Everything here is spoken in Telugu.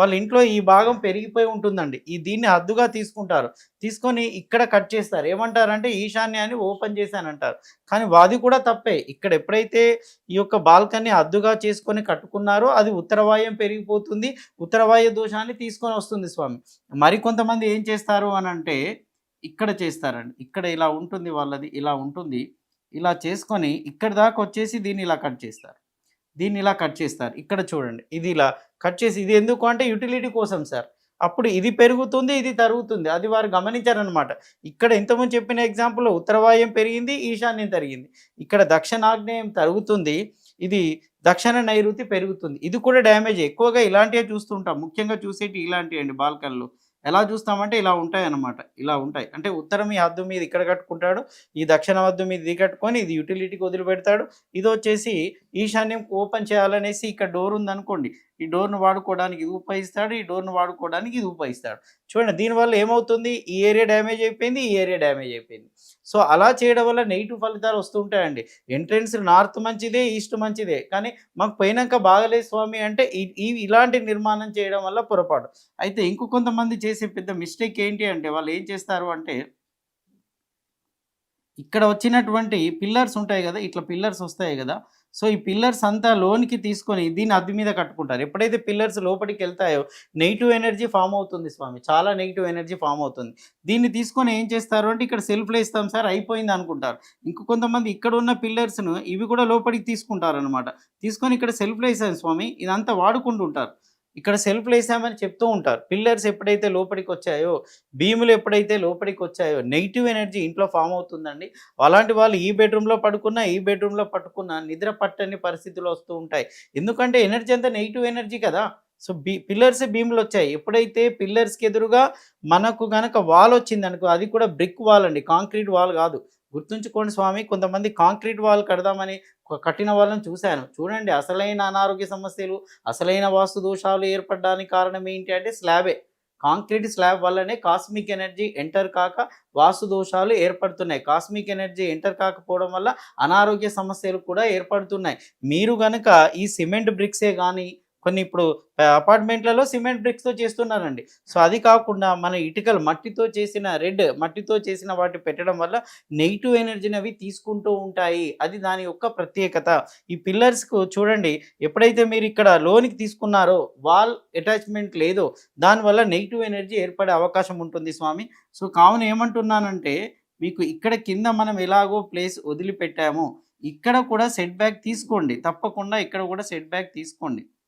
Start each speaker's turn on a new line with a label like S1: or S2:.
S1: వాళ్ళ ఇంట్లో ఈ భాగం పెరిగిపోయి ఉంటుందండి. ఈ దీన్ని హద్దుగా తీసుకుంటారు. తీసుకొని ఇక్కడ కట్ చేస్తారు. ఏమంటారంటే ఈశాన్యాన్ని ఓపెన్ చేశానంటారు. కానీ వాది కూడా తప్పే. ఇక్కడ ఎప్పుడైతే ఈ యొక్క బాల్కనీ హద్దుగా చేసుకొని కట్టుకున్నారో అది ఉత్తరవాయం పెరిగిపోతుంది. ఉత్తరవాయ దోషాన్ని తీసుకొని వస్తుంది స్వామి. మరి కొంతమంది ఏం చేస్తారు అని అంటే ఇక్కడ చేస్తారండి. ఇక్కడ ఇలా ఉంటుంది వాళ్ళది ఇలా ఉంటుంది. ఇలా చేసుకొని ఇక్కడ దాకా వచ్చేసి దీన్ని ఇలా కట్ చేస్తారు. దీన్ని ఇలా కట్ చేస్తారు. ఇక్కడ చూడండి. ఇది ఇలా కట్ చేసి ఇది ఎందుకు అంటే యూటిలిటీ కోసం సార్. అప్పుడు ఇది పెరుగుతుంది ఇది తరుగుతుంది. అది వారు గమనించారనమాట ఇక్కడ ఇంతకుముందు చెప్పిన ఎగ్జాంపుల్లో ఉత్తరవాయం పెరిగింది ఈశాన్యం తరిగింది. ఇక్కడ దక్షిణాగ్నేయం తరుగుతుంది ఇది దక్షిణ నైరుతి పెరుగుతుంది. ఇది కూడా డ్యామేజ్ ఎక్కువగా ఇలాంటివే చూస్తుంటాం. ముఖ్యంగా చూసేటి ఇలాంటివి అండి బాల్కన్లు. ఎలా చూస్తామంటే ఇలా ఉంటాయి అన్నమాట ఇలా ఉంటాయి. అంటే ఉత్తరం ఈ హద్దు మీద ఇక్కడ కట్టుకుంటాడు ఈ దక్షిణ హద్దు మీద ఇది కట్టుకొని ఇది యూటిలిటీకి వదిలిపెడతాడు. ఇది వచ్చేసి ఈశాన్యం ఓపెన్ చేయాలనేసి ఇక్కడ డోర్ ఉందనుకోండి ఈ డోర్ను వాడుకోవడానికి ఇది ఉపయోగిస్తాడు ఈ డోర్ను వాడుకోవడానికి ఇది ఉపయోగిస్తాడు. చూడండి దీనివల్ల ఏమవుతుంది? ఈ ఏరియా డ్యామేజ్ అయిపోయింది ఈ ఏరియా డ్యామేజ్ అయిపోయింది. సో అలా చేయడం వల్ల నెగిటివ్ ఫలితాలు వస్తుంటాయండి ఎంట్రెన్స్ నార్త్ మంచిదే ఈస్ట్ మంచిదే. కానీ మాకు పోయినాక బాగలేదు స్వామి అంటే ఈ- ఇలాంటి నిర్మాణం చేయడం వల్ల పొరపాటు. అయితే ఇంకో కొంతమంది చేసే పెద్ద మిస్టేక్ ఏంటి అంటే వాళ్ళు ఏం చేస్తారు అంటే ఇక్కడ వచ్చినటువంటి పిల్లర్స్ ఉంటాయి కదా ఇట్లా పిల్లర్స్ వస్తాయి కదా. సో ఈ పిల్లర్స్ అంతా లోనికి తీసుకొని దీన్ని అద్దె మీద కట్టుకుంటారు. ఎప్పుడైతే పిల్లర్స్ లోపలికి వెళ్తాయో నెగిటివ్ ఎనర్జీ ఫామ్ అవుతుంది స్వామి. చాలా నెగిటివ్ ఎనర్జీ ఫామ్ అవుతుంది. దీన్ని తీసుకొని ఏం చేస్తారు అంటే ఇక్కడ సెల్ఫ్లో ఇస్తాం సార్ అయిపోయింది అనుకుంటారు. ఇంకో కొంతమంది ఇక్కడ ఉన్న పిల్లర్స్ను ఇవి కూడా లోపలికి తీసుకుంటారు అనమాట తీసుకొని ఇక్కడ సెల్ఫ్లో ఇస్తాం స్వామి. ఇదంతా వాడుకుంటూ ఉంటారు ఇక్కడ సెల్ఫ్లు వేసామని చెప్తూ ఉంటారు. పిల్లర్స్ ఎప్పుడైతే లోపలికి వచ్చాయో భీములు ఎప్పుడైతే లోపలికి వచ్చాయో నెగిటివ్ ఎనర్జీ ఇంట్లో ఫామ్ అవుతుందండి. అలాంటి వాళ్ళు ఈ బెడ్రూమ్లో పడుకున్నా ఈ బెడ్రూమ్లో పట్టుకున్నా నిద్ర పట్టని పరిస్థితులు వస్తూ ఉంటాయి. ఎందుకంటే ఎనర్జీ అంతా నెగిటివ్ ఎనర్జీ కదా. సో బీ పిల్లర్స్ భీములు వచ్చాయి. ఎప్పుడైతే పిల్లర్స్కి ఎదురుగా మనకు కనుక వాల్ వచ్చింది అనుకో అది కూడా బ్రిక్ వాల్ అండి. కాంక్రీట్ వాల్ కాదు. గుర్తుంచుకోండి స్వామి కొంతమంది కాంక్రీట్ వాల్ కడదామని కట్టిన వాళ్ళని చూశాను. చూడండి అసలైన అనారోగ్య సమస్యలు అసలైన వాస్తు దోషాలు ఏర్పడడానికి కారణం ఏంటి అంటే స్లాబే. కాంక్రీట్ స్లాబ్ వల్లనే కాస్మిక్ ఎనర్జీ ఎంటర్ కాక వాస్తు దోషాలు ఏర్పడుతున్నాయి. కాస్మిక్ ఎనర్జీ ఎంటర్ కాకపోవడం వల్ల అనారోగ్య సమస్యలు కూడా ఏర్పడుతున్నాయి. మీరు గనక ఈ సిమెంట్ బ్రిక్సే కానీ కొన్ని ఇప్పుడు అపార్ట్మెంట్లలో సిమెంట్ బ్రిక్స్తో చేస్తున్నారండి. సో అది కాకుండా మన ఇటుకలు మట్టితో చేసిన రెడ్ మట్టితో చేసిన వాటి పెట్టడం వల్ల నెగిటివ్ ఎనర్జీని అవి తీసుకుంటూ ఉంటాయి. అది దాని యొక్క ప్రత్యేకత. ఈ పిల్లర్స్కు చూడండి ఎప్పుడైతే మీరు ఇక్కడ లోనికి తీసుకున్నారో వాల్ అటాచ్మెంట్ లేదో దానివల్ల నెగిటివ్ ఎనర్జీ ఏర్పడే అవకాశం ఉంటుంది స్వామి. సో కావున ఏమంటున్నానంటే మీకు ఇక్కడ కింద మనం ఎలాగో ప్లేస్ వదిలిపెట్టామో ఇక్కడ కూడా సెట్ బ్యాక్ తీసుకోండి. తప్పకుండా ఇక్కడ కూడా సెట్ బ్యాక్ తీసుకోండి.